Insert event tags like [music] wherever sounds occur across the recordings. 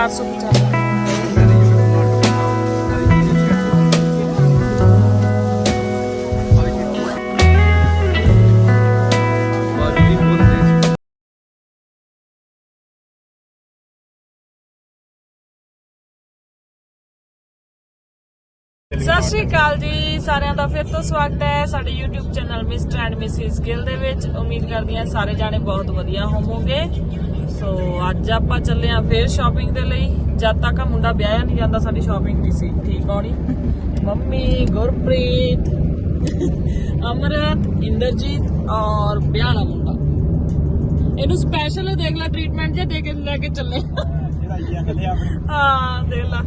495 ਸਤਿ ਸ਼੍ਰੀ ਅਕਾਲ ਜੀ, ਸਾਰਿਆਂ ਦਾ ਫਿਰ ਤੋਂ ਸਵਾਗਤ ਹੈ ਸਾਡੇ YouTube channel mister and Mrs Gill ਦੇ ਵਿੱਚ। ਉਮੀਦ ਕਰਦੀ ਹਾਂ ਸਾਰੇ ਜਾਣੇ ਬਹੁਤ ਵਧੀਆ ਹੋਵੋਗੇ। ਸੋ ਅੱਜ ਆਪਾਂ ਚੱਲੇ ਆਂ ਫੇਰ ਸ਼ਾਪਿੰਗ ਦੇ ਲਈ। ਜਦ ਤੱਕ ਆ ਮੁੰਡਾ ਵਿਆਹਿਆ ਨਹੀਂ ਜਾਂਦਾ, ਸਾਡੀ ਸ਼ਾਪਿੰਗ ਨਹੀਂ ਸੀ। ਠੀਕ ਆਉਣੀ ਮੰਮੀ ਗੁਰਪ੍ਰੀਤ, ਅਮਰਤ, ਇੰਦਰਜੀਤ ਔਰ ਵਿਆਹ ਮੁੰਡਾ। ਇਹਨੂੰ ਸਪੈਸ਼ਲ ਦੇਖ ਲੈ ਟ੍ਰੀਟਮੈਂਟ ਜੇ ਦੇ ਕੇ ਲੈ ਕੇ ਚੱਲੇ। ਹਾਂ, ਦੇਖ ਲਾ।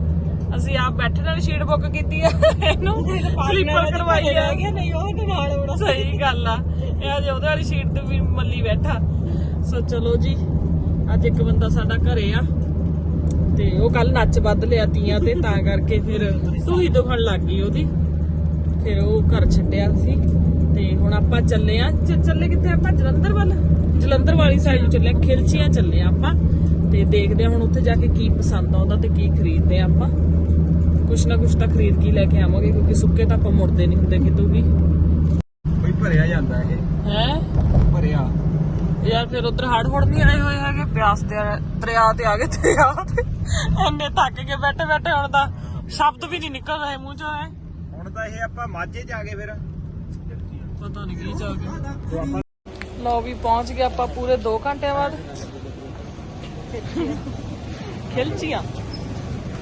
ਅਸੀਂ ਆਪ ਬੈਠੇ ਨਾਲ ਸ਼ੀਟ ਬੁੱਕ ਕੀਤੀ ਆ। ਇਹਨੂੰ ਸਲੀਪਰ ਕਰਵਾਈ ਆ। ਨਹੀਂ ਉਹ ਤੇ ਨਾਲ ਬੜਾ ਸਹੀ ਗੱਲ ਆ। ਇਹ ਅਜੇ ਉਹਦੇ ਵਾਲੀ ਸ਼ੀਟ ਤੇ ਵੀ ਮੱਲੀ ਬੈਠਾ। ਸੋ ਚਲੋ ਜੀ। ਅੱਜ ਇੱਕ ਬੰਦਾ ਸਾਡਾ ਘਰੇ ਆ ਤੇ ਉਹ ਕੱਲ ਨੱਚ ਵੱਧ ਲਿਆ ਤੀਆਂ ਤੇ ਤਾਂ ਕਰਕੇ ਫਿਰ ਸੂਈ ਦੁਖਣ ਲੱਗ ਗਈ ਉਹਦੀ। ਫਿਰ ਉਹ ਘਰ ਛੱਡਿਆ ਸੀ ਤੇ ਹੁਣ ਆਪਾਂ ਚੱਲੇ ਆ। ਚੱਲੇ ਕਿੱਥੇ ਆਪਾਂ? ਜਲੰਧਰ ਵੱਲ? ਜਲੰਧਰ ਵਾਲੀ ਸਾਈਡ ਨੂੰ ਚੱਲੇ ਆ, ਖਿਲਚੀਆਂ ਚੱਲੇ ਆ ਆਪਾਂ ਤੇ ਦੇਖਦੇ ਆ ਹੁਣ ਉੱਥੇ ਜਾ ਕੇ ਕੀ ਪਸੰਦ ਆਉਂਦਾ ਤੇ ਕੀ ਖਰੀਦਦੇ ਆ ਆਪਾਂ। ਕੁਛ ਨਾ ਕੁਛ ਤਾਂ ਖਰੀਦ ਕੇ ਲੈ ਕੇ ਆਵਾਂਗੇ ਕਿਉਂਕਿ ਸੁੱਕੇ ਤਾਂ ਆਪਾਂ ਮੁੜਦੇ ਨਹੀਂ ਹੁੰਦੇ ਕਿਤੋਂ ਵੀ ਕੋਈ ਭਰਿਆ ਜਾਂਦਾ ਇਹ ਹੈ ਭਰਿਆ ਯਾਰ ਫਿਰ ਉਧਰ ਹੜ ਹੁੜ ਨਹੀਂ ਆਏ ਹੋਏ ਹੈਗੇ ਪਿਆਸ ਤੇ ਦਰਿਆ ਤੇ ਆ ਗਏ ਦਰਿਆ ਤੇ। ਇੰਨੇ ਥੱਕ ਕੇ ਬੈਠੇ ਬੈਠੇ ਹੁਣ ਤਾਂ ਸ਼ਬਦ ਵੀ ਨਹੀਂ ਨਿਕਲ ਰਹੇ ਮੂੰਹ ਚੋਂ ਐ। ਹੁਣ ਤਾਂ ਇਹ ਆਪਾਂ ਮਾਝੇ ਜਾ ਕੇ ਫਿਰ। ਪਤਾ ਨਹੀਂ ਕੀ ਜਾ ਕੇ ਲਓ ਵੀ ਪਹੁੰਚ ਗਏ ਆਪਾਂ ਪੂਰੇ 2 ਘੰਟਿਆਂ ਬਾਅਦ। ਖਿਲਚੀਆਂ।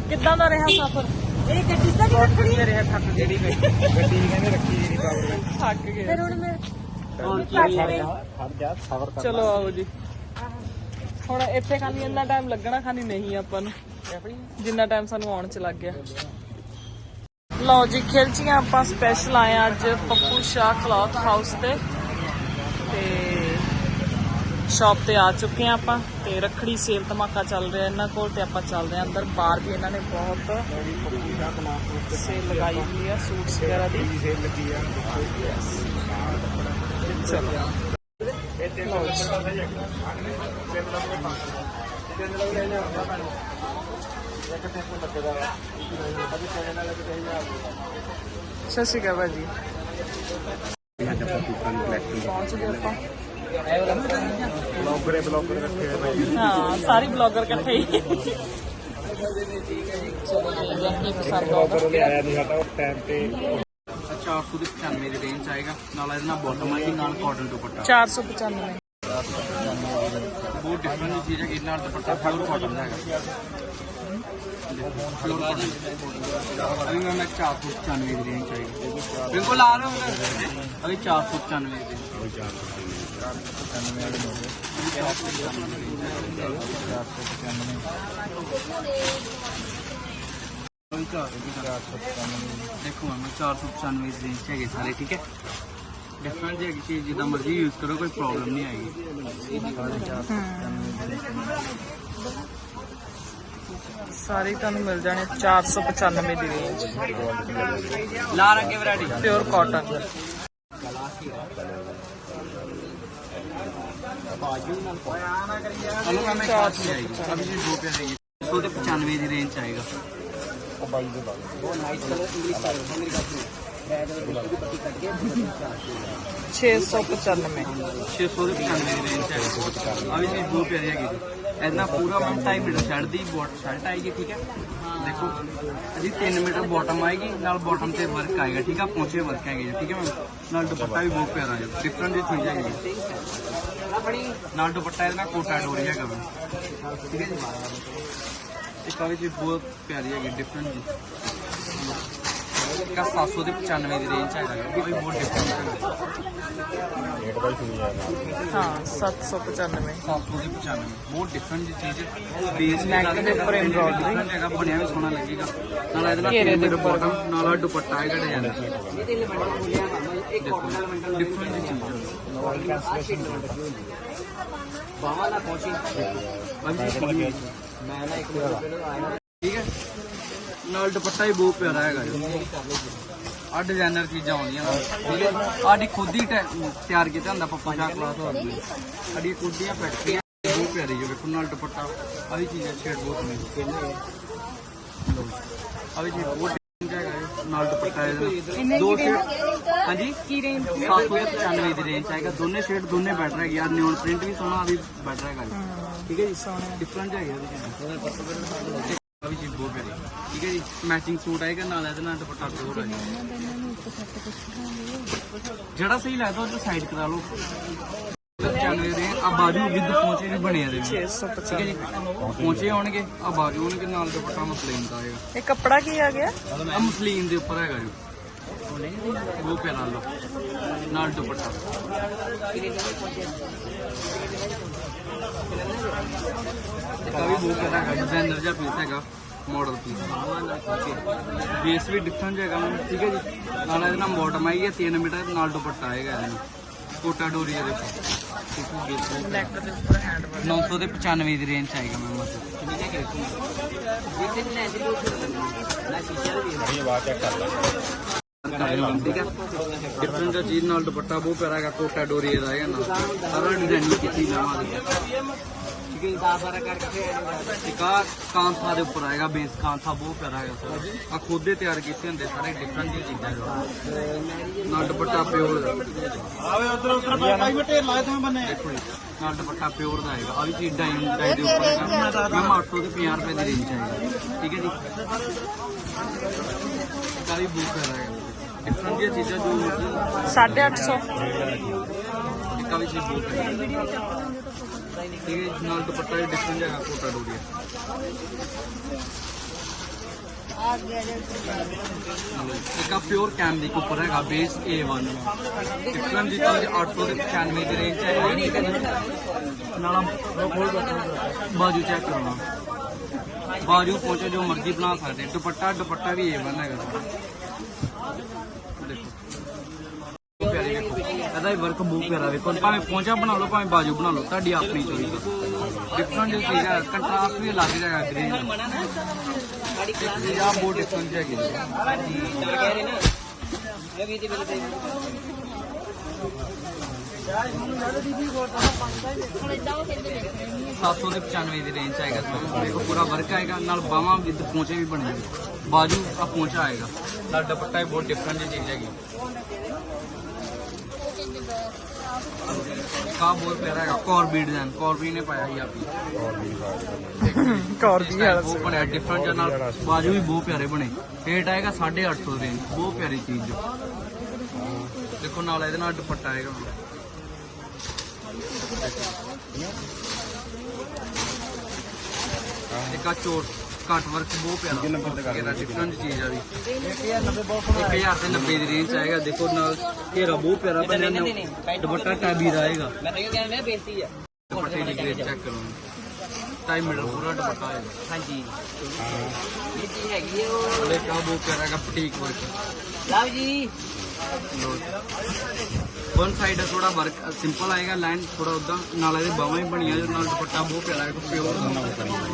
ਕਿੱਦਾਂ ਦਾ ਰਿਹਾ ਸਫ਼ਰ? ਇਹ ਗੱਡੀ ਤਾਂ ਨਹੀਂ ਰੱਖਣੀ। ਮੇਰੇ ਹੱਥ ਥੱਕ ਜਿਹੜੀ ਗੱਡੀ ਦੀ ਕਹਿੰਦੇ ਰੱਖੀ ਜਿਹੜੀ ਪਾਵਰ ਥੱਕ ਗਏ। ਫਿਰ ਹੁਣ ਮੈਂ ਚਲੋ ਆਓ ਜੀ। ਹੁਣ ਇੱਥੇ ਖਾਲੀ ਇੰਨਾ ਟਾਈਮ ਲੱਗਣਾ ਖਾਲੀ ਨਹੀਂ ਆਪਾਂ ਨੂੰ। ਜਿੰਨਾ ਟਾਈਮ ਸਾਨੂੰ ਆਉਣ ਚ ਲੱਗ ਗਿਆ। ਲਓ ਜੀ ਖਿਲਚੀਆਂ ਆਪਾਂ ਸਪੈਸ਼ਲ ਆਏ ਆ ਅੱਜ ਪੱਪੂ ਸ਼ਾਹ ਕਲੌਥ ਹਾਊਸ ਤੇ। ਤੇ ਸ਼ਾਪ ਤੇ ਆ ਚੁੱਕੇ ਆ ਆਪਾਂ। ਤੇ ਰੱਖੜੀ ਸੇਲ ਧਮਾਕਾ ਚੱਲ ਰਿਹਾ ਇਹਨਾਂ ਕੋਲ ਤੇ ਆਪਾਂ ਚੱਲਦੇ ਆ ਅੰਦਰ। ਬਾਹਰ ਵੀ ਇਹਨਾਂ ਨੇ ਬਹੁਤ ਸੇਲ ਲਗਾਈ ਹੋਈ ਆ ਸੂਟਸ ਵਗੈਰਾ ਦੀ। ਸੇਲ ਲੱਗੀ ਆ। ਚਲੋ ਸਤਿ ਸ਼੍ਰੀ ਅਕਾਲ ਭਾਜੀ। ਬਲੌਗਰੇ ਬਲੌਗਰ ਰੱਖੇ ਹੋਏ ਨੇ ਹਾਂ ਸਾਰੇ ਬਲੌਗਰ ਇਕੱਠੇ ਹੀ। ਚਲੋ ਜੀ ਆਪਣੀ ਪਸੰਦ ਆਉਂਦਾ ਬਲੌਗਰ ਲਿਆਇਆ ਨਹੀਂ ਸਾਡਾ ਟਾਈਮ ਤੇ। 495 ਦੀ ਰੇਂਜ ਆਏਗਾ। ਨਾਲ ਇਹਦੇ ਨਾਲ ਬਾਟਮ ਨਾਲ ਕਾਟਨ ਦੁਪੱਟਾ। 495 ਬਹੁਤ ਡਿਫਰੈਂਟ ਚੀਜ਼ ਹੈ ਕਿ ਨਾਲ ਦੁਪੱਟਾ ਪਿਓਰ ਕਾਟਨ ਦਾ ਹੈਗਾ। ਪਿਓਰ ਕਾਟਨ ਅਭੀ ਮੈਂ ਮੈਂ 495 ਦੀ ਰੇਂਜ ਆਏਗਾ। ਬਿਲਕੁਲ ਆ ਰਹੇ ਹੋ ਅਭੀ 495 ਦੀ ਰੇਂਜ 495 ਦੀ ਰੇਂਜ 495 ਦੀ ਰੇਂਜ ਦੇਖੋ ਮੈਂ 495 ਦੀ ਰੇਂਜ 'ਚ ਹੈਗੇ ਸਾਰੇ ਠੀਕ ਹੈ ਡਿਫਰੈਂਟ ਜਿਹੀ ਹੈਗੀ ਚੀਜ਼ ਜਿੱਦਾਂ ਮਰਜ਼ੀ ਯੂਜ਼ ਕਰੋ ਕੋਈ ਪ੍ਰੋਬਲਮ ਨਹੀਂ ਆਏਗੀ ਸਾਰੇ ਹੀ ਤੁਹਾਨੂੰ ਮਿਲ ਜਾਣੇ 495 ਦੀ ਰੇਂਜ ਲਾ ਰੰਗੇ ਵੈਰਾਈਟੀ ਪਿਓਰ ਕਾਟਨ ਹਲੋ ਮੈਂ ਚਾਰ ਚੀਜ਼ ਆਏਗੀ ਅਭੀ ਜੀ ਦੋ ਪਿਆ ਹੈਗੀ 100 ਤੇ 95 ਦੀ ਰੇਂਜ 'ਚ ਆਏਗਾ ਉਹ ਬਾਈ ਦੇ ਬਾਈ 695 600 ਦੇ 95 ਦੀ ਰੇਂਜ 'ਚ ਆਏਗਾ ਅਭੀ ਜੀ ਦੋ ਪਿਆ ਹੈਗੀ ਇਹਦਾ ਪੂਰਾ 1 ਮੀਟਰ ਸ਼ਰਟ ਦੀ ਬੋਟ ਸ਼ਰਟ ਆਏਗੀ ਠੀਕ ਹੈ? ਦੇਖੋ ਜੀ 3 ਮੀਟਰ ਬਾਟਮ ਆਏਗੀ ਨਾਲ ਬਾਟਮ ਤੇ ਵਰਕ ਆਏਗਾ ਠੀਕ ਹੈ? ਪਹੁੰਚੇ ਵਰਕ ਹੈਗੇ ਜੀ, ਠੀਕ ਹੈ ਮੈਮ? ਨਾਲ ਦੁਪੱਟਾ ਵੀ ਬਹੁਤ ਪਿਆਰਾ ਹੈ ਡਿਫਰੈਂਟ ਜਿਹੀ ਚੀਜ਼ ਹੈਗੀ ਨਾਲ ਦੁਪੱਟਾ ਇਹਦੇ ਨਾਲ ਕੋਟਾ ਡੋਰੀ ਹੈਗਾ ਮੈਮ ਠੀਕ ਹੈ ਜੀ? ਇੱਕ ਆ ਵੀ ਜੀ ਬਹੁਤ ਪਿਆਰੀ ਹੈਗੀ ਡਿਫਰੈਂਟ ਜੀ। ਆਹ 700 ਦੇ 95 ਦੀ ਰੇਂਜ ਚ ਹੈਗਾ ਇਹ ਵੀ ਬਹੁਤ ਡਿਫਰੈਂਟ ਹੈਗਾ ਰੇਟ ਬਾਈ ਸੁਣੀ ਜਾਏਗਾ ਹਾਂ 795 700 ਦੇ 95 ਬਹੁਤ ਡਿਫਰੈਂਟ ਜੀ ਚੀਜ਼। ਹੈ ਬੇਸ Neck ਦੇ ਉੱਪਰ embroidery। ਹੈਗਾ ਬਣਿਆ ਵੀ ਸੋਹਣਾ ਲੱਗੇਗਾ। ਨਾਲ ਇਹਦੇ ਨਾਲ ਘੇਰੇ ਦੇ bottom, ਨਾਲ ਦੁਪੱਟਾ ਹੈਗਾ ਡਿਜ਼ਾਈਨ ਡਿਫਰੈਂਟ ਜੀ ਚੀਜ਼। ਹੈ। ਬਾਵਾ ਨਾ ਪਹੁੰਚੀ ਮੈਂ ਨਾ ਇੱਕ ਠੀਕ ਹੈ? ਨਾਲ ਦੁਪੱਟਾ ਹੀ ਬਹੁਤ ਪਿਆਰਾ ਹੈਗਾ ਜੀ। ਆ ਡਿਜ਼ਾਈਨਰ ਚੀਜ਼ਾਂ ਆਉਂਦੀਆਂ ਨੇ। ਠੀਕ ਹੈ? ਆਡੀ ਖੁਦ ਹੀ ਟੈ- ਤਿਆਰ ਕੀਤਾ ਹੁੰਦਾ ਪੱਪਾ ਸ਼ਾਹ ਕਲਾਸ ਹੋਰ ਸਾਡੀ ਖੁਦ ਦੀਆਂ ਫੈਕਟਰੀਆਂ ਬਹੁਤ ਪਿਆਰੀ ਹੈ ਵੇਖੋ ਨਾਲ ਦੁਪੱਟਾ। ਆ ਵੀ ਚੀਜ਼ ਸ਼ੇਡ ਬਹੁਤ ਨੇ। ਆ ਵੀ ਚੀਜ਼ ਬਹੁਤ different ਹੈਗਾ ਇਹ, ਨਾਲ ਦੁਪੱਟਾ ਇਹਦੇ ਨਾਲ। ਦੋ ਸ਼ੇਡ ਹਾਂਜੀ? ਕੀ ਰੇਂਜ 795 ਦੀ ਰੇਂਜ ਆਏਗਾ ਦੋਨੇ ਸ਼ੇਡ ਦੋਨੇ ਬੈਟਰ ਹੈਗੇ। ਯਾਰ ਨਿਓਨ ਪ੍ਰਿੰਟ ਵੀ ਸੋਹਣਾ ਆ ਵੀ ਬੈਟਰ ਹੈਗਾ ਜੀ। ਠੀਕ ਹੈ ਜੀ? ਡਿਫਰੈਂਟ ਹੈਗੇ ਉਹਦੇ ਆ ਵੀ ਚੀਜ਼ ਬਹੁਤ ਪਿਆਰੀ। ਠੀਕ ਹੈ ਜੀ? ਮੈਚਿੰਗ ਸੂਟ ਆਏਗਾ ਨਾਲ ਇਹਦੇ ਨਾਲ ਦੁਪੱਟਾ ਪਿਓਰ ਹੈ ਜਿਹੜਾ ਸਹੀ ਲੱਗਦਾ ਉਹ ਸਾਈਡ ਕਰਾ ਲਓ। ਚੈਨਲ ਦੇ ਆ ਬਾਜੂ ਵਿਦ ਪਹੁੰਚੇ ਵੀ ਬਣੇ ਆ ਦੇ ਠੀਕ ਹੈ ਜੀ? ਪਹੁੰਚੇ ਆਉਣਗੇ ਆ ਬਾਜੂ ਆਉਣਗੇ ਨਾਲ ਦੁਪੱਟਾ ਮਸਲੀਨ ਦਾ ਆਏਗਾ ਇਹ ਕੱਪੜਾ ਕੀ ਆ ਗਿਆ? ਆ ਮਸਲੀਨ ਦੇ ਉੱਪਰ ਹੈਗਾ ਜੀ। ਉਹ ਪਿਆਰਾ ਲੋ ਨਾਲ ਦੁਪੱਟਾ। ਇੱਕ ਆ ਵੀ ਬਹੁਤ ਪਿਆਰਾ ਹੈਗਾ। ਡਿਜ਼ਾਈਨਰ ਜਿਹਾ ਮਾਡਲ ਪੀਸ ਬੇਸ ਵੀ ਡਿਫਰੈਂਟ ਹੈਗਾ ਠੀਕ ਹੈ ਜੀ? ਨਾਲ ਇਹਦੇ ਨਾਲ ਬਾਟਮ ਆਈ ਹੈ 3 ਮੀਟਰ ਨਾਲ ਦੁਪੱਟਾ ਆਏਗਾ ਇਹਦੇ ਕੋਟਾ ਡੋਰੀ ਦੇ ਦੇਖੋ। ਨੈਕ ਦੇ ਉੱਪਰ ਹੈਂਡ 900 ਦੇ 95 ਦੀ ਰੇਂਜ ਆਏਗਾ ਮੈਂ ਮਤਲਬ। ਬੜੀ ਆਵਾਜ਼ ਚੈੱਕ ਕਰ ਲੈ ਠੀਕ ਹੈ ਡਿਫਰੈਂਟ ਚੀਜ਼ ਨਾਲ ਦੁਪੱਟਾ ਬਹੁਤ ਪਿਆਰਾ ਹੈਗਾ ਕੋਟਾ ਡੋਰੀ ਇਹਦਾ ਹੈਗਾ ਨਾ ਸਾਰਾ ਡਿਜ਼ਾਈਨ ਕੀਤੀ ਨਵਾਂ ਠੀਕ ਹੈ 10 12 ਕਰਕੇ ਇੱਕ ਕਾਂਥਾ ਦੇ ਉੱਪਰ ਆਏਗਾ ਬੇਸ ਕਾਂਥਾ ਬਹੁਤ ਪਿਆਰਾ ਹੈਗਾ ਆ ਖੁਦ ਦੇ ਤਿਆਰ ਕੀਤੇ ਹੁੰਦੇ ਸਾਰੇ ਡਿਫਰੈਂਟ ਜਿਹੀ ਚੀਜ਼ਾਂ ਜੋ ਨਾਲ ਦੁਪੱਟਾ ਪਿਓਰ ਆਵੇ ਉਧਰ ਉਧਰ ਭਾਈ ਮੈਂ ਢੇਰ ਲਾਏ ਤੁਸੀਂ ਬੰਨੇ ਨਾਲ ਦੁਪੱਟਾ ਪਿਓਰ ਦਾ ਆਏਗਾ ਆ ਵੀ ਚੀਜ਼ ਡਾਈ ਡਾਈ ਦੇ ਉੱਪਰ ਹੈਗਾ ਮੈਂ 800 ਤੇ 50 ਰੁਪਏ ਦੀ ਰੇਂਜ ਆਏਗਾ ਠੀਕ ਹੈ ਜੀ ਕਾਲੀ ਬੂਕ ਕਰ ਰਿਹਾ ਹੈ ਡਿਫਰੈਂਟ ਦੀਆਂ ਚੀਜ਼ਾਂ ਜੋ ਮਰਜ਼ੀ 850 ਇੱਕ ਆ ਵੀ ਚੀਜ਼ ਬੂਕ ਹੈ ਠੀਕ ਹੈ ਜੀ, ਨਾਲ ਦੁਪੱਟਾ ਵੀ ਡਿਫਰੈਂਟ ਹੈਗਾ ਕੋਟਾ ਡੋਰੀਆ ਇੱਕ ਆ ਪਿਓਰ ਕੈਮਰਿਕ ਉੱਪਰ ਹੈਗਾ ਬੇਸ A1 ਡਿਫਰੈਂਟ ਦੀ ਚੀਜ਼ 800 ਦੇ 95 ਦੀ ਰੇਂਜ ਹੈ ਠੀਕ ਹੈ ਜੀ। ਨਾਲ ਆ ਬਾਜੂ ਚੈੱਕ ਕਰਨਾ ਬਾਜੂ ਪਹੁੰਚੇ ਜੋ ਮਰਜ਼ੀ ਬਣਾ ਸਕਦੇ। ਦੁਪੱਟਾ ਦੁਪੱਟਾ ਵੀ A1 ਹੈਗਾ ਦੇਖੋ ਬਹੁਤ ਪਿਆਰੀ ਵੇਖੋ ਇਹਦਾ ਵੀ ਵਰਕ ਬਹੁਤ ਪਿਆਰਾ ਵੇਖੋ। ਭਾਵੇਂ ਪਹੁੰਚਾ ਬਣਾ ਲਓ, ਭਾਵੇਂ ਬਾਜੂ ਬਣਾ ਲਓ, ਤੁਹਾਡੀ ਆਪਣੀ ਚੋਇਸ ਡਿਫਰੈਂਟ ਜਿਹੀ ਚੀਜ਼ ਹੈ ਕੰਟਰਾਸਟ ਵੀ ਅਲੱਗ ਜਾਏਗਾ ਗ੍ਰੀਨ ਇਹ ਬਹੁਤ ਡਿਫਰੈਂਟ ਹੈਗੀ ਸੱਤ ਸੌ ਦੇ 95 ਦੀ ਰੇਂਜ ਚ ਆਏਗਾ ਤੁਹਾਨੂੰ ਦੇਖੋ ਪੂਰਾ ਵਰਕ ਆਏਗਾ, ਨਾਲ ਬਾਹਾਂ ਵਿਦ ਪਹੁੰਚੇ ਵੀ ਬਣੇ ਬਾਜੂ ਆ ਪਹੁੰਚਾ ਆਏਗਾ। ਨਾਲ ਦੁਪੱਟਾ ਵੀ ਬਹੁਤ ਡਿਫਰੈਂਟ ਚੀਜ਼ ਹੈਗੀ। ਕਾ ਬਹੁਤ ਪਿਆਰਾ ਹੈਗਾ। ਕੌਰਬੀ ਡਿਜ਼ਾਈਨ ਕੌਰਬੀ ਨੇ ਪਾਇਆ ਹੀ। ਆਪੀ [laughs] ਕੌਰ ਇਸ type ਉਹ ਬਣਿਆ ਡਿਫਰੈਂਟ ਨਾਲ ਬਾਜੂ ਵੀ ਬਹੁਤ ਪਿਆਰੇ ਬਣੇ। ਰੇਟ ਆਏਗਾ 850 ਰੇਂਜ ਬਹੁਤ ਪਿਆਰੀ ਚੀਜ਼ ਜੋ ਦੇਖੋ ਨਾਲ ਇਹਦੇ ਨਾਲ ਦੁਪੱਟਾ ਆਏਗਾ। ਇੱਕ ਆ ਚੋਟ ਕੱਟ ਵਰਕ ਬਹੁਤ ਪਿਆਰਾ। ਇਹਦਾ ਡਿਫਰੈਂਟ ਚੀਜ਼ ਆ ਵੀ। 1000 ਤੇ 90 ਦੀ ਰੇਂਜ ਚ ਆਏਗਾ। ਦੇਖੋ ਨਾਲ ਘੇਰਾ ਬਹੁਤ ਪਿਆਰਾ ਬਣਿਆ ਨਾ ਦੁਪੱਟਾ ਟੈਬੀ ਦਾ ਆਏਗਾ। ਮੈਂ ਤਾਂ ਇਹ ਕਹਿੰਦਾ ਮੈਂ ਬੇਇੱਜ਼ਤੀ ਆ। ਦੁਪੱਟੇ ਦੀ ਗ੍ਰੇਡ ਚੈੱਕ ਕਰੋ। ਟਾਈ ਮੀਟਰ ਪੂਰਾ ਦੁਪੱਟਾ ਹੈ ਹਾਂਜੀ। ਇਹ ਚੀਜ਼ ਹੈਗੀ ਉਹ ਉਹਦੇ ਕਾ ਬਹੁਤ ਪਿਆਰਾ ਹੈਗਾ ਪਟੀਕ ਵਰਕ ਲਓ ਜੀ। ਵਨ ਸਾਈਡ ਥੋੜਾ ਵਰਕ ਸਿੰਪਲ ਆਏਗਾ ਲਾਈਨ ਥੋੜਾ ਉਦਾਂ ਨਾਲ ਇਹਦੇ ਬਾਹਾਂ ਹੀ ਬਣੀਆਂ ਜਿਹਦੇ ਨਾਲ ਦੁਪੱਟਾ ਬਹੁਤ ਪਿਆਰਾ ਹੈ ਪਿਓਰ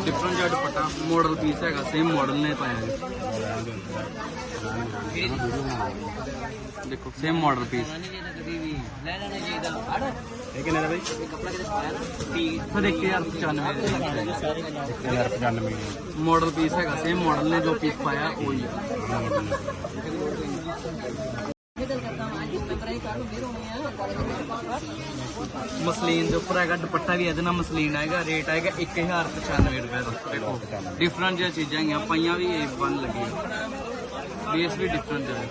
ਡਿਫਰੈਂਟ ਜਿਹਾ ਦੁਪੱਟਾ ਮਾਡਲ ਪੀਸ ਹੈਗਾ ਸੇਮ ਮਾਡਲ ਨੇ ਪਾਇਆ ਜੀ ਦੇਖੋ ਸੇਮ ਮਾਡਲ ਪੀਸ ਇਹ ਕਿੰਨੇ ਦਾ ਬਾਈ? ਕੱਪੜਾ ਕਿਤੇ ਪਾਇਆ ਨਾ ਸਰ 1095 ਦੇ ਵਿੱਚ 1095 ਮਾਡਲ ਪੀਸ ਹੈਗਾ ਸੇਮ ਮਾਡਲ ਨੇ ਜੋ ਪੀਸ ਪਾਇਆ ਉਹੀ ਹੈ ਇਹ ਗੱਲ ਕਰਦਾ ਹਾਂ ਅੱਜ ਮੈਂ ਕਰਾਈ ਕਰ ਫੇਰ ਹੋਣੀ ਆ ਮਸਲੀਨ ਦੇ ਉੱਪਰ ਹੈਗਾ ਦੁਪੱਟਾ ਵੀ ਇਹਦੇ ਨਾਲ ਮਸਲੀਨ ਆਏਗਾ ਰੇਟ ਆਏਗਾ 1095 ਰੁਪਏ ਦਾ। ਦੇਖੋ ਡਿਫਰੈਂਟ ਜਿਹੀਆਂ ਚੀਜ਼ਾਂ ਹੈਗੀਆਂ ਪਾਈਆਂ ਵੀ ਇਹ ਬਣ ਲੱਗੀ। ਬੇਸ ਵੀ ਡਿਫਰੈਂਟ ਹੈ।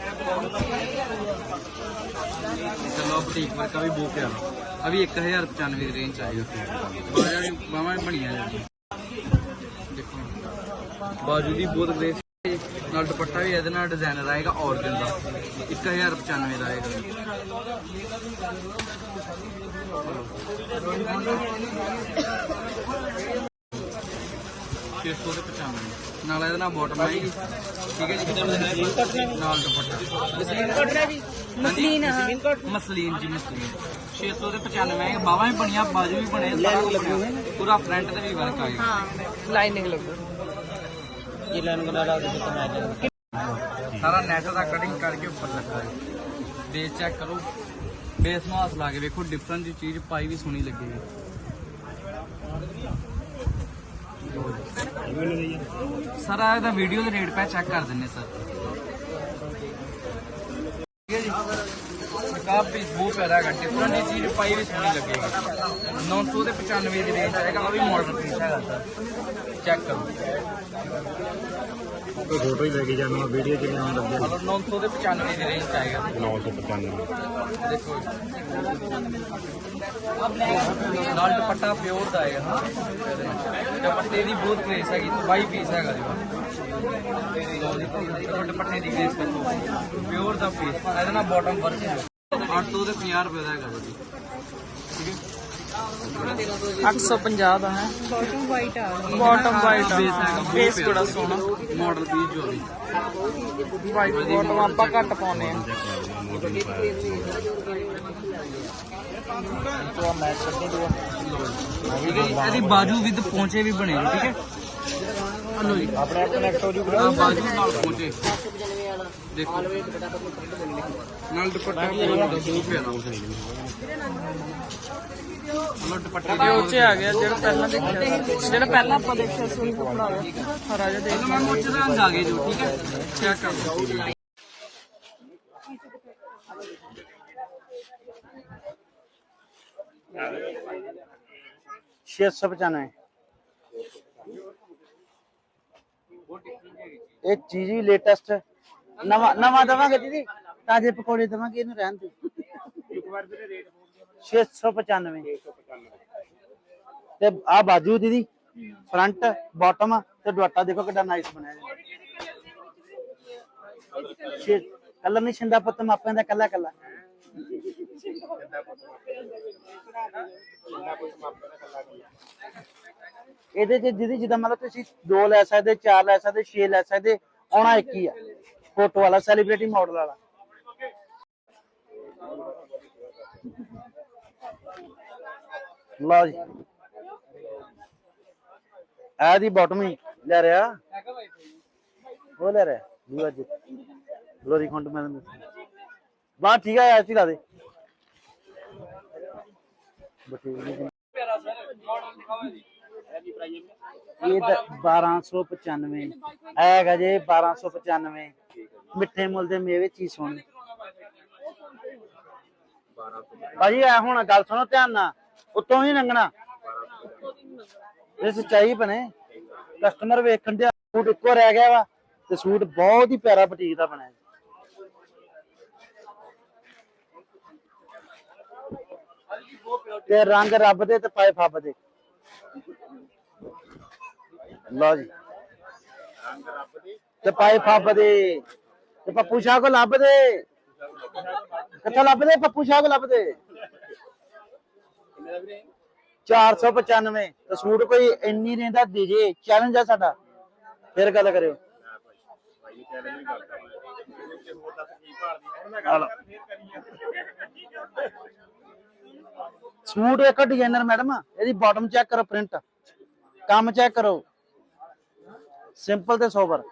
ਚਲੋ ਬੁਟੀਕ ਵਰਕਾ ਵੀ ਬਹੁਤ ਪਿਆਰਾ। ਆ ਵੀ 1095 ਦੀ ਰੇਂਜ ਚ ਆਏਗਾ ਬਾਜਾਂ ਵੀ ਬਾਹਾਂ ਵੀ ਬਣੀਆਂ ਜਾਂਦੀਆਂ ਦੇਖੋ। ਬਾਜੂ ਦੀ ਬਹੁਤ ਗ੍ਰੇਸ ਨਾਲ ਦੁਪੱਟਾ ਵੀ ਇਹਦੇ ਨਾਲ ਡਿਜ਼ਾਈਨਰ ਆਏਗਾ ਔਰਗਨ ਦਾ। 1095 ਦਾ ਆਏਗਾ। ਛੇ ਸੌ ਦੇ 95 ਨਾਲ ਇਹਦੇ ਨਾਲ ਬਾਟਮ ਆਏਗੀ। ਠੀਕ ਹੈ ਜੀ? ਨਾਲ ਦੁਪੱਟਾ। ਮਸਲੀਨ ਮਸਲੀਨ ਮਸਲੀਨ ਜੀ ਮਸਲੀਨ। 600 ਦੇ 95 ਹੈ ਬਾਹਾਂ ਵੀ ਬਣੀਆਂ ਬਾਜੂ ਵੀ ਬਣੇ ਸਾਰਾ ਕੁਛ ਬਣਿਆ। ਪੂਰਾ ਫਰੰਟ ਤੇ ਵੀ ਵਰਕ ਆਏਗਾ ਹਾਂ ਲਾਈਨਿੰਗ ਲੱਗੂ ਜ਼ਿਲ੍ਹਾ ਨੂੰ ਕਨਾਡਾ ਦੇ ਵਿੱਚ ਮੈਂ ਜਾਂਦਾ ਸਾਰਾ ਨੈਟ ਦਾ ਕਟਿੰਗ ਕਰਕੇ ਉੱਪਰ ਲੱਗਾ ਬੇਸ ਚੈੱਕ ਕਰੋ। ਬੇਸ ਨੂੰ ਹੱਥ ਲਾ ਕੇ ਵੇਖੋ ਡਿਫਰੈਂਟ ਦੀ ਚੀਜ਼ ਪਾਈ ਵੀ ਸੋਹਣੀ ਲੱਗੇਗੀ ਸਾਰਾ ਇਹਦਾ ਵੀਡੀਓ ਦੇ ਰੇਟ ਪੈ ਚੈੱਕ ਕਰ ਦਿੰਨੇ ਸਰ। ਕਾਫ ਪੀਸ ਬਹੁਤ ਪਿਆਰਾ ਹੈਗਾ ਡਿਫਰੈਂਟ ਇਹ ਚੀਜ਼ ਪਾਈ ਵੀ ਸੋਹਣੀ ਲੱਗੇਗੀ। 900 ਤੇ 95 ਦੀ ਰੇਂਜ ਆਏਗਾ ਆ ਵੀ ਮਾਡਲ ਪੀਸ ਹੈਗਾ ਸਰ ਚੈੱਕ ਕਰੋ। ਕੋਈ ਫੋਟੋ ਹੀ ਲੈ ਕੇ ਜਾਣਾ ਵੀਡੀਓ ਚ ਲਿਆਉਣ ਲੱਗੇ? ਮਤਲਬ 900 ਤੇ 95 ਦੀ ਰੇਂਜ ਆਏਗਾ 995 ਦੇਖੋ। ਨਾਲ ਦੁਪੱਟਾ ਪਿਓਰ ਦਾ ਆਏਗਾ ਹਾਂ ਦੁਪੱਟੇ ਦੀ ਬਹੁਤ ਗ੍ਰੇਸ ਹੈਗੀ 22 ਪੀਸ ਹੈਗਾ ਜੀ। ਦੁਪੱਟੇ ਦੀ ਗ੍ਰੇਸ ਦੇਖੋ ਪਿਓਰ ਦਾ ਪੀਸ ਇਹਦੇ ਨਾਲ ਬਾਟਮ ਵਰਕ ਹੈ 800 ਤੇ 50 ਰੁਪਏ ਦਾ ਹੈਗਾ ਜੀ ਠੀਕ ਹੈ? 850 ਦਾ ਹੈ। ਬਾਟਮ ਵਾਈਟ ਆ ਗਈ। ਬਾਟਮ ਵਾਈਟ ਬੇਸ ਹੈਗਾ ਬੇਸ ਬੜਾ ਸੋਹਣਾ। ਮਾਡਲ ਪੀਸ ਜੋ ਵੀ ਵਾਈਟ ਬਾਟਮ ਆਪਾਂ ਘੱਟ ਪਾਉਨੇ ਆ। ਠੀਕ ਹੈ ਜੀ ਇਹਦੀ ਬਾਜੂ ਵਿਦ ਪੌਂਚੇ ਵੀ ਬਣੇ ਠੀਕ ਹੈ? ਹਲੋ ਜੀ ਆਪਣੇ ਆਪ ਕਨੈਕਟ ਹੋ ਜੂ ਆਹ ਬਾਜੂ ਨਾਲ ਪੌਂਚੇ ਦੇਖੋ ਨਾਲ ਦੁਪੱਟਾ ਪੂਰਾ ਦੱਸੋ ਪਿਆਰਾ ਨਾਲ ਦੁਪੱਟੇ ਇਹ ਉਹ ਆ ਗਿਆ ਜਿਹੜਾ ਪਹਿਲਾਂ ਦੇਖਿਆ ਜਿਹੜਾ ਪਹਿਲਾਂ ਆਪਾਂ ਦੇਖਿਆ ਸੀ ਉਹੀ ਕੱਪੜਾ ਆ ਗਿਆ ਹਰਾ ਜਿਹਾ ਦੇਖ ਇਹਨੂੰ ਮੈਂ ਮੁੱਚ ਰੰਗ ਆ ਗਏ ਜੋ ਠੀਕ ਹੈ ਚੈੱਕ ਕਰੋ ਛੇ ਸੌ ਪਚਾਨਵੇਂ। ਇਹ ਚੀਜ਼ ਵੀ ਲੇਟੈਸਟ ਨਵਾਂ ਨਵਾਂ ਦਵਾਂਗੇ ਦੀਦੀ। ਤਾਜੇ ਪਕੌੜੇ ਦਵਾਂਗੇ, ਇਹਨੂੰ ਰਹਿਣ ਦੇ 695 ਤੇ ਆ ਬਾਜੂ ਦੀਦੀ ਫਰੰਟ ਬਾਟਮ ਤੇ ਦੁਪੱਟਾ ਦੇਖੋ ਕਿੰਨਾ ਨਾਈਸ ਬਣਿਆ ਜੀ। ਕਲਰ ਨਹੀਂ ਛਿੰਦਾ ਪੁੱਤ, ਮਾਪਿਆਂ ਦਾ ਕੱਲਾ ਕੱਲਾ। ਇਹਦੇ ਚ ਜਿਹਦੀ ਜਿੱਦਾਂ ਮਤਲਬ ਤੁਸੀਂ ਦੋ ਲੈ ਸਕਦੇ, ਚਾਰ ਲੈ ਸਕਦੇ, ਛੇ ਲੈ ਸਕਦੇ, ਆਉਣਾ ਇੱਕ ਹੀ ਆ। ਫੋਟੋ ਵਾਲਾ ਸੈਲੀਬ੍ਰਿਟੀ ਮਾਡਲ ਵਾਲਾ। ਲਓ ਜੀ। ਆ ਦੀ ਬਾਟਮ ਹੀ ਲੈ ਰਿਹਾ। ਉਹ ਲੈ ਰਿਹਾ। ਦੂਆ ਜੀ ਗਲੋਰੀ ਖੰਡ ਮੈਂ ਬਾਤ ਠੀਕ ਹੈ ਐਸੀ ਲਾ ਦੇ। ਇਹ 1295 ਹੈਗਾ ਜੇ 1295 ਮਿੱਠੇ ਮੁੱਲ ਦੇ ਮੇਵੇ ਚੀਜ਼ ਸੋਹਣੀ। ਭਾਜੀ, ਐ ਹੁਣ ਗੱਲ ਸੁਣੋ ਧਿਆਨ ਨਾਲ। ਉਤੋਂ ਹੀ ਲੰਘਣਾ। ਇਹ ਸੱਚਾਈ ਬਣੇ ਕਸਟਮਰ ਵੇਖਣ ਦੇ ਸੂਟ ਇੱਕੋ ਰਹਿ ਗਿਆ ਵਾ ਤੇ ਸੂਟ ਬਹੁਤ ਹੀ ਪਿਆਰਾ ਬੁਟੀਕ ਦਾ ਬਣਿਆ ਤੇ ਰੰਗ ਰੱਬ ਦੇ ਤੇ ਪਾਏ ਫੱਬ ਦੇ ਲਓ ਜੀ ਤੇ ਪਾਏ ਫੱਬ ਦੇ ਤੇ ਪੱਪੂ ਸ਼ਾਹ ਕੋ ਲੱਭ ਕਿੱਥੋਂ ਲੱਭਦੇ ਪੱਪੂ ਸ਼ਾਹ ਕੋ ਲੱਭਦੇ 495 ਤੇ ਸੂਟ ਕੋਈ ਇੰਨੀ ਰਹਿੰਦਾ ਦੇ ਜੇ ਚੈਲੰਜ ਆ ਸਾਡਾ ਫਿਰ ਗੱਲ ਕਰਿਓ ਆ ਸੂਟ ਇੱਕ ਡਿਜ਼ਾਈਨਰ ਮੈਡਮ ਇਹਦੀ ਬਾਟਮ ਚੈੱਕ ਕਰੋ ਪ੍ਰਿੰਟ ਕੰਮ ਚੈੱਕ ਕਰੋ। ਸਿੰਪਲ ਤੇ ਸੋਬਰ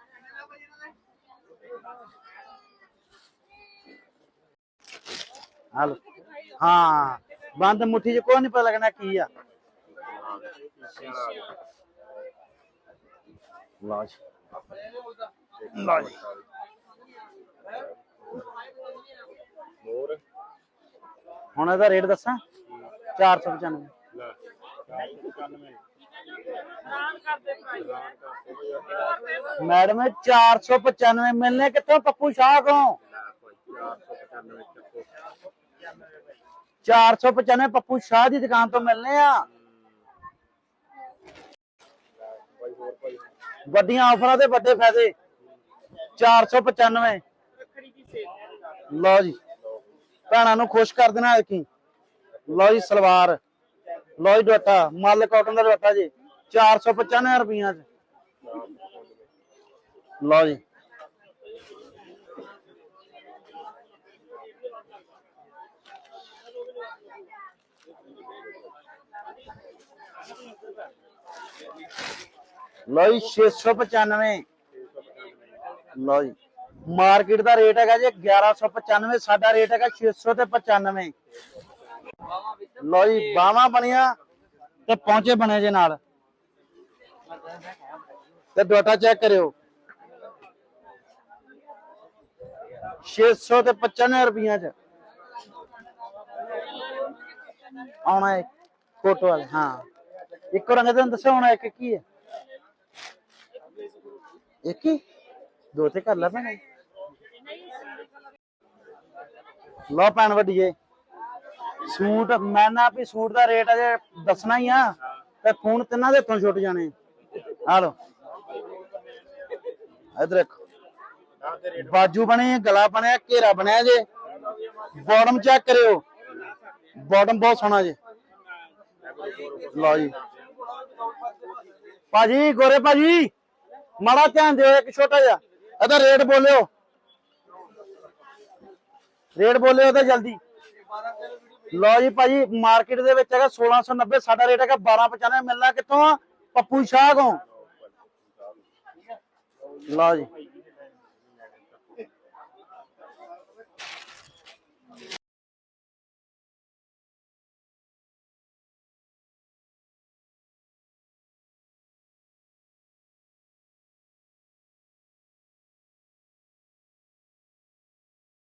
ਹਲ, ਹਾਂ, ਬੰਦ ਮੁੱਠੀ 'ਚ ਕੋਈ ਨਹੀਂ ਪਤਾ ਲੱਗਣਾ ਕੀ ਆ। ਲਓ ਜੀ। ਲਓ ਹੁਣ ਇਹਦਾ ਰੇਟ ਦੱਸਾਂ? 495 ਮੈਡਮ ਇਹ 495 ਮਿਲਨੇ ਕਿੱਥੋਂ? ਪੱਪੂ ਸ਼ਾਹ ਕੋ 495 ਪੱਪੂ ਸ਼ਾਹ ਦੀ ਦੁਕਾਨ ਤੋਂ ਮਿਲਨੇ ਆ। ਵੱਡੀਆਂ ਆਫਰਾਂ ਦੇ ਵੱਡੇ ਫਾਇਦੇ। 495 ਲਓ ਜੀ। ਭੈਣਾਂ ਨੂੰ ਖੁਸ਼ ਕਰ ਦੇਣਾ ਕੀ ਲਓ ਜੀ ਸਲਵਾਰ ਲਓ ਜੀ ਦੁਪੱਟਾ ਮੱਲ ਕਾਟਨ ਦਾ ਦੁਪੱਟਾ ਜੀ 495 ਰੁਪਈਆ ਚ ਲਓ ਜੀ ਲਓ ਜੀ 695 ਲਓ ਜੀ ਮਾਰਕੀਟ ਦਾ ਰੇਟ ਹੈਗਾ ਜੀ 1195 ਸਾਡਾ ਰੇਟ ਹੈਗਾ 600 ਤੇ 95 ਲਓ ਜੀ, ਬਾਹਾਂ ਬਣੀਆਂ ਤੇ ਪਹੁੰਚੇ ਬਣੇ ਜੇ ਨਾਲ। ਤੇ ਡਾਟਾ ਚੈੱਕ ਕਰਿਓ। 600 ਤੇ 95 ਰੁਪਈਆ ਚ। ਆਉਣਾ ਹੈ ਫੋਟੋ ਵਾਲੇ, ਹਾਂ। ਇੱਕੋ ਰੰਗ ਦਾ ਦੱਸੋ ਹੁਣ ਇੱਕ ਕੀ ਹੈ? ਇੱਕ ਹੀ? ਦੋ ਤੇ ਕਰ ਲੈ ਭੈਣੇ। ਲਓ ਭੈਣ ਵੱਡੀਏ। ਸੂਟ, ਮੈਂ ਨਾ ਵੀ ਸੂਟ ਦਾ ਰੇਟ ਅਜੇ ਦੱਸਣਾ ਹੀ ਆ, ਤੇ ਫੋਨ ਤਿੰਨਾਂ ਦੇ ਹੱਥੋਂ ਛੁੱਟ ਜਾਣੇ। ਆ ਲਓ। ਇਧਰ ਦੇਖੋ ਬਾਜੂ ਬਣੇ, ਗਲਾ ਬਣਿਆ, ਘੇਰਾ ਬਣਿਆ ਜੇ। ਬਾਟਮ ਚੈੱਕ ਕਰਿਓ। ਬਾਟਮ ਬਹੁਤ ਸੋਹਣਾ ਜੇ। ਲਓ ਜੀ। ਭਾਜੀ, ਗੋਰੇ ਭਾਜੀ, ਮਾੜਾ ਧਿਆਨ ਦਿਓ ਇੱਕ ਛੋਟਾ ਜਿਹਾ। ਇਹਦਾ ਰੇਟ ਬੋਲਿਓ। ਰੇਟ ਬੋਲਿਓ ਤਾਂ ਜਲਦੀ। ਲਓ ਜੀ ਭਾਜੀ ਮਾਰਕੀਟ ਦੇ ਵਿੱਚ ਹੈਗਾ 1690 ਸਾਡਾ ਰੇਟ ਹੈਗਾ 1295 ਮਿਲਣਾ ਕਿੱਥੋਂ ਆ? ਪੱਪੂ ਸ਼ਾਹ ਤੋਂ ਲਓ ਜੀ।